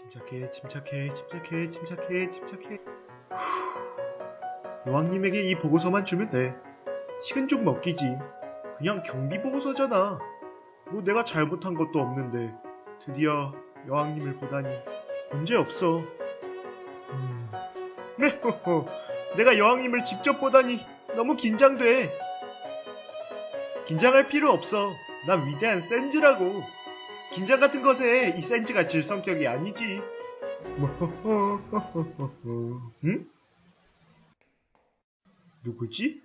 침착해, 침착해, 침착해, 침착해, 침착해. 후. 여왕님에게 이 보고서만 주면 돼. 식은 죽 먹기지. 그냥 경비 보고서잖아. 뭐 내가 잘못한 것도 없는데 드디어 여왕님을 보다니 문제 없어. 음. 네, 내가 여왕님을 직접 보다니 너무 긴장돼. 긴장할 필요 없어. 난 위대한 센즈라고. 긴장 같은 것에 이 센즈가 질 성격이 아니지. 응? 누구지?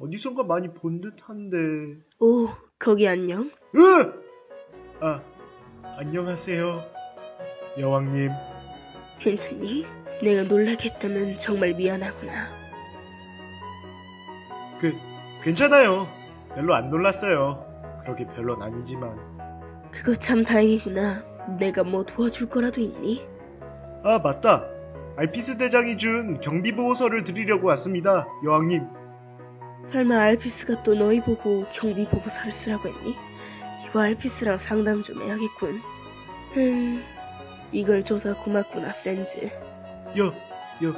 어디선가 많이 본 듯한데. 오, 거기 안녕? 으! 아, 안녕하세요. 여왕님. 괜찮니? 내가 놀라게 했다면 정말 미안하구나. 그, 괜찮아요. 별로 안 놀랐어요. 그러게 별론 아니지만. 그거 참 다행이구나. 내가 뭐 도와줄 거라도 있니? 아, 맞다. 알피스 대장이 준 경비 보고서를 드리려고 왔습니다. 여왕님. 설마 알피스가 또 너희 보고 경비 보고서를 쓰라고 했니? 이거 알피스랑 상담 좀 해야겠군. 음, 이걸 줘서 고맙구나, 센즈. 여, 여,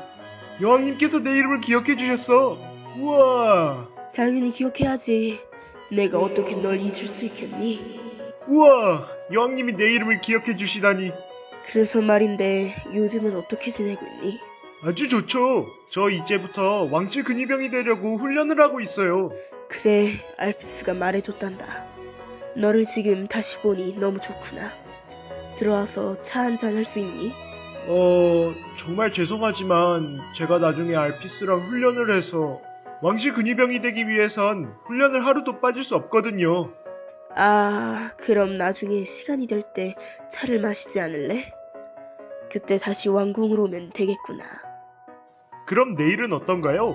여왕님께서 내 이름을 기억해 주셨어. 우와, 당연히 기억해야지. 내가 어떻게 널 잊을 수 있겠니? 우와, 여왕님이 내 이름을 기억해 주시다니. 그래서 말인데 요즘은 어떻게 지내고 있니? 아주 좋죠. 저 이제부터 왕실 근위병이 되려고 훈련을 하고 있어요. 그래, 알피스가 말해줬단다. 너를 지금 다시 보니 너무 좋구나. 들어와서 차 한잔 할 수 있니? 어, 정말 죄송하지만 제가 나중에 알피스랑 훈련을 해서 왕실 근위병이 되기 위해선 훈련을 하루도 빠질 수 없거든요. 아, 그럼 나중에 시간이 될 때 차를 마시지 않을래? 그때 다시 왕궁으로 오면 되겠구나. 그럼 내일은 어떤가요?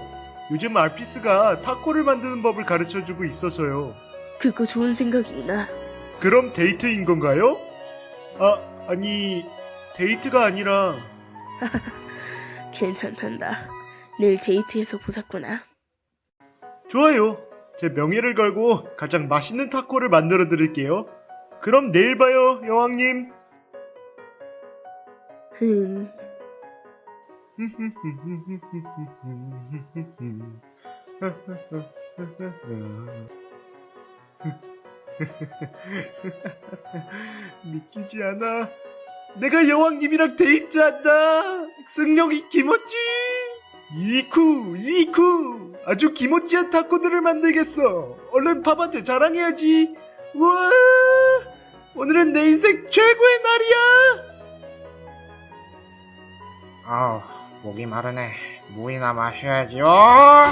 요즘 알피스가 타코를 만드는 법을 가르쳐 주고 있어서요. 그거 좋은 생각이구나. 그럼 데이트인 건가요? 아, 아니, 데이트가 아니라, 괜찮단다. 내일 데이트해서 보자꾸나. 좋아요. 제 명예를 걸고 가장 맛있는 타코를 만들어 드릴게요. 그럼 내일 봐요, 여왕님. 흠, 믿기지 않아. 내가 여왕님이랑 데이트한다. 승용이 기모찌. 이쿠, 이쿠. 아주 기모찌한 타코들을 만들겠어. 얼른 밥한테 자랑해야지. 우와. 오늘은 내 인생 최고의 날이야. 아우, 목이 마르네. 물이나 마셔야지. 어!